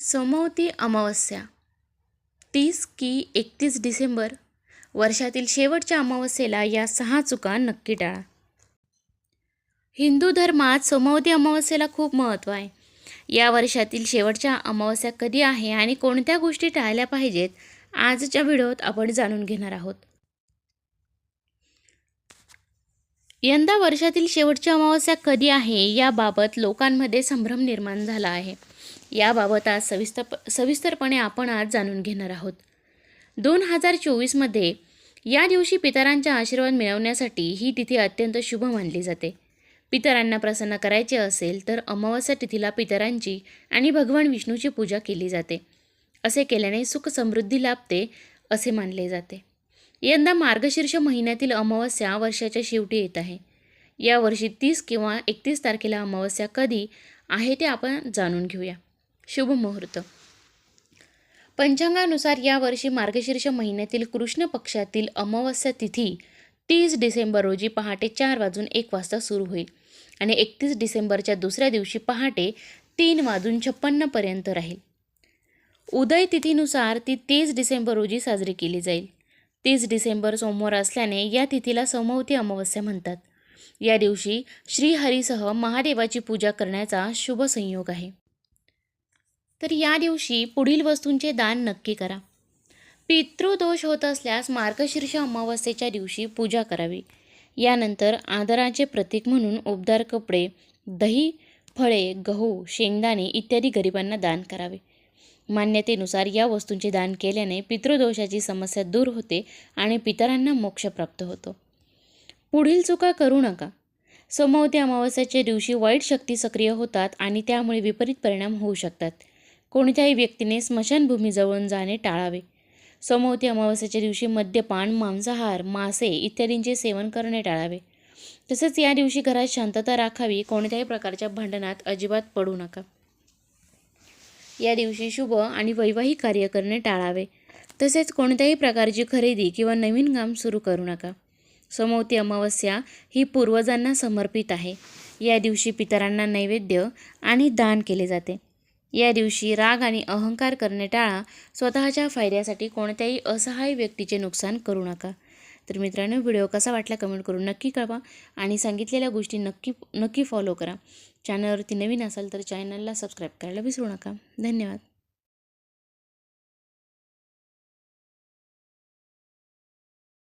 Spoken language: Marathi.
सोमवती अमावस्या. तीस की एकतीस डिसेंबर वर्षातील शेवटच्या अमावस्येला या सहा चुका नक्की टाळा. हिंदू धर्मात सोमवती अमावस्येला खूप महत्त्व आहे. या वर्षातील शेवटच्या अमावस्या कधी आहे आणि कोणत्या गोष्टी टाळल्या पाहिजेत आजच्या व्हिडिओत आपण जाणून घेणार आहोत. यंदा वर्षातील शेवटची अमावस्या कधी आहे याबाबत लोकांमध्ये संभ्रम निर्माण झाला आहे. याबाबत आज सविस्तर सविस्तरपणे आपण आज जाणून घेणार आहोत. दोन हजार चोवीसमध्ये या दिवशी पितरांचा आशीर्वाद मिळवण्यासाठी ही तिथी अत्यंत शुभ मानली जाते. पितरांना प्रसन्न करायचे असेल तर अमावस्या तिथीला पितरांची आणि भगवान विष्णूची पूजा केली जाते. असे केल्याने सुख समृद्धी लाभते असे मानले जाते. यंदा मार्गशीर्ष महिन्यातील अमावस्या वर्षाच्या शेवटी येत आहे. यावर्षी तीस किंवा एकतीस तारखेला अमावस्या कधी आहे ते आपण जाणून घेऊया. शुभ मुहूर्त पंचांगानुसार यावर्षी मार्गशीर्ष महिन्यातील कृष्ण पक्षातील अमावस्या तिथी तीस डिसेंबर रोजी पहाटे चार वाजून एक वाजता सुरू होईल आणि एकतीस डिसेंबरच्या दुसऱ्या दिवशी पहाटे तीन वाजून छप्पन्नपर्यंत राहील. उदय तिथीनुसार ती तीस डिसेंबर रोजी साजरी केली जाईल. तीस डिसेंबर सोमवार असल्याने या तिथीला समवती अमावस्या म्हणतात. या दिवशी श्रीहरीसह महादेवाची पूजा करण्याचा शुभ संयोग आहे. तर या दिवशी पुढील वस्तूंचे दान नक्की करा. पितृदोष होत असल्यास मार्गशीर्ष अमावस्येच्या दिवशी पूजा करावी. यानंतर आदराचे प्रतीक म्हणून उबदार कपडे दही फळे गहू शेंगदाणे इत्यादी गरिबांना दान करावे. मान्यतेनुसार या वस्तूंचे दान केल्याने पितृदोषाची समस्या दूर होते आणि पितरांना मोक्ष प्राप्त होतो. पुढील चुका करू नका. समवती अमावस्याच्या दिवशी वाईट शक्ती सक्रिय होतात आणि त्यामुळे विपरीत परिणाम होऊ शकतात. कोणत्याही व्यक्तीने स्मशानभूमीजवळून जाणे टाळावे. समवती अमावस्याच्या दिवशी मद्यपान मांसाहार मासे इत्यादींचे सेवन करणे टाळावे. तसेच या दिवशी घरात शांतता राखावी कोणत्याही प्रकारच्या भांडणात अजिबात पडू नका. या दिवशी शुभ आणि वैवाहिक कार्य करणे टाळावे. तसेच कोणत्याही प्रकारची खरेदी किंवा नवीन काम सुरू करू नका. समवती अमावस्या ही पूर्वजांना समर्पित आहे. या दिवशी पितरांना नैवेद्य आणि दान केले जाते. या दिवशी राग आणि अहंकार करणे टाळा स्वतःच्या फायद्यासाठी कोणत्याही असहाय्य व्यक्तीचे नुकसान करू नका. तर मित्रांनो व्हिडिओ कसा वाटला कमेंट करून नक्की कळवा आणि सांगितलेल्या गोष्टी नक्की नक्की फॉलो करा. चॅनलवरती नवीन असाल तर चॅनलला सबस्क्राईब करायला विसरू नका. धन्यवाद.